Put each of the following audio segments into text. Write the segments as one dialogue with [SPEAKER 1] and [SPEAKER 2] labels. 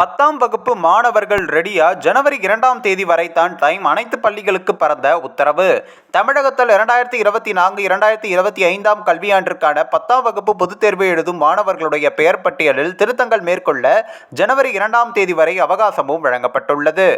[SPEAKER 1] பத்தாம் வகுப்பு மாணவர்கள் ரெடியா? ஜனவரி இரண்டாம் தேதி வரை தான் டைம் அனைத்து பள்ளிகளுக்கு பறந்த உத்தரவு. தமிழகத்தில் இரண்டாயிரத்தி இருபத்தி நான்கு இரண்டாயிரத்தி இருபத்தி ஐந்தாம் கல்வியாண்டிற்கான பத்தாம் வகுப்பு பொதுத் தேர்வு எழுதும் மாணவர்களுடைய பெயர் பட்டியலில் திருத்தங்கள் மேற்கொள்ள ஜனவரி இரண்டாம் தேதி வரை அவகாசமும் வழங்கப்பட்டுள்ளது.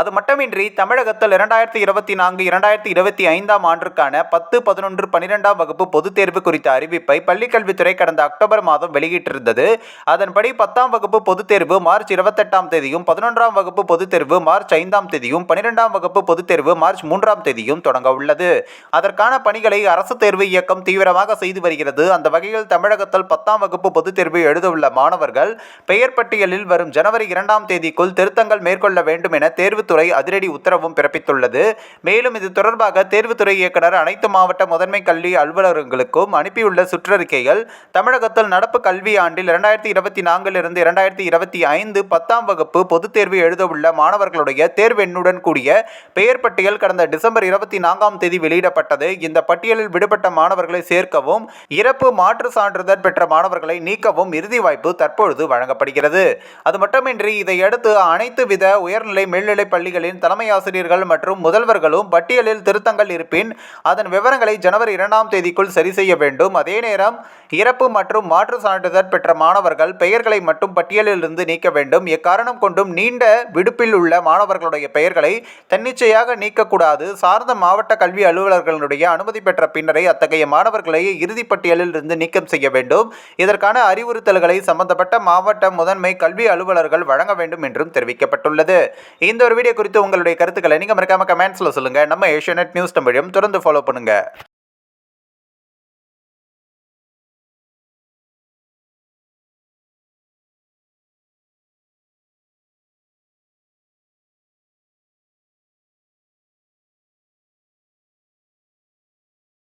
[SPEAKER 1] அது மட்டுமின்றி தமிழகத்தில் இரண்டாயிரத்தி இருபத்தி நான்கு இரண்டாயிரத்தி இருபத்தி ஐந்தாம் ஆண்டிற்கான பத்து பதினொன்று பன்னிரெண்டாம் வகுப்பு பொதுத் தேர்வு குறித்த அறிவிப்பை பள்ளிக்கல்வித்துறை கடந்த அக்டோபர் மாதம் வெளியிட்டிருந்தது. அதன்படி பத்தாம் வகுப்பு பொதுத் தேர்வு மார்ச் இருபத்தெட்டாம் தேதியும் பதினொன்றாம் வகுப்பு பொதுத் தேர்வு மார்ச் ஐந்தாம் தேதியும் பன்னிரெண்டாம் வகுப்பு பொதுத் தேர்வு மார்ச் மூன்றாம் தேதியும் தொடங்க உள்ளது. அதற்கான பணிகளை அரசு தேர்வு இயக்கம் தீவிரமாக செய்து வருகிறது. அந்த வகையில் தமிழகத்தில் பத்தாம் வகுப்பு பொதுத் தேர்வு எழுதவுள்ள மாணவர்கள் பெயர் பட்டியலில் வரும் ஜனவரி இரண்டாம் தேதிக்குள் திருத்தங்கள் மேற்கொள்ள வேண்டும் என தேர்வு தேர்வுத்துறை அதிரடி உத்தரவும் பிறப்பித்துள்ளது. மேலும் இது தொடர்பாக தேர்வுத்துறை இயக்குனர் அனைத்து மாவட்ட முதன்மை கல்வி அலுவலகங்களுக்கும் அனுப்பியுள்ள சுற்றறிக்கைகள் தமிழகத்தில் நடப்பு கல்வி ஆண்டில் இரண்டாயிரத்தி இருபத்தி நான்கிலிருந்து இரண்டாயிரத்தி இருபத்தி ஐந்து பத்தாம் வகுப்பு பொதுத் தேர்வு எழுதவுள்ள மாணவர்களுடைய தேர்வெண்ணுடன் கூடிய பெயர் பட்டியல் கடந்த டிசம்பர் இருபத்தி நான்காம் தேதி வெளியிடப்பட்டது. இந்த பட்டியலில் விடுபட்ட மாணவர்களை சேர்க்கவும் இறப்பு மாற்று சான்றிதழ் பெற்ற மாணவர்களை நீக்கவும் இறுதி வாய்ப்பு தற்பொழுது வழங்கப்படுகிறது. அது மட்டுமின்றி இதையடுத்து அனைத்து வித உயர்நிலை மேல்நிலைப் பள்ளிகளின் தலைமை ஆசிரியர்கள் மற்றும் முதல்வர்களும் பட்டியலில் திருத்தங்கள் இருப்பின் அதன் விவரங்களை ஜனவரி இரண்டாம் தேதிக்குள் சரி செய்ய வேண்டும். அதே நேரம் இறப்பு மற்றும் மாற்று சான்றிதழ் பெற்ற மாணவர்கள் பெயர்களை மட்டும் பட்டியலிலிருந்து நீக்க வேண்டும். எக்காரணம் கொண்டும் நீண்ட விடுப்பில் உள்ள மாணவர்களுடைய பெயர்களை தன்னிச்சையாக நீக்கக்கூடாது. சார்ந்த மாவட்ட கல்வி அலுவலர்களுடைய அனுமதி பெற்ற பின்னரே அத்தகைய மாணவர்களை இறுதி பட்டியலில் இருந்து நீக்கம் செய்ய வேண்டும். இதற்கான அறிவுறுத்தல்களை சம்பந்தப்பட்ட மாவட்ட முதன்மை கல்வி அலுவலர்கள் வழங்க வேண்டும் என்றும் தெரிவிக்கப்பட்டுள்ளது. இந்த ஒரு வீடியோ குறித்து உங்களுடைய கருத்துக்களை நீங்கள் மறக்காம கமெண்ட்ஸில் சொல்லுங்கள் நம்ம ஏஷியநெட் நியூஸ் தமிழையும் தொடர்ந்து ஃபாலோ பண்ணுங்கள்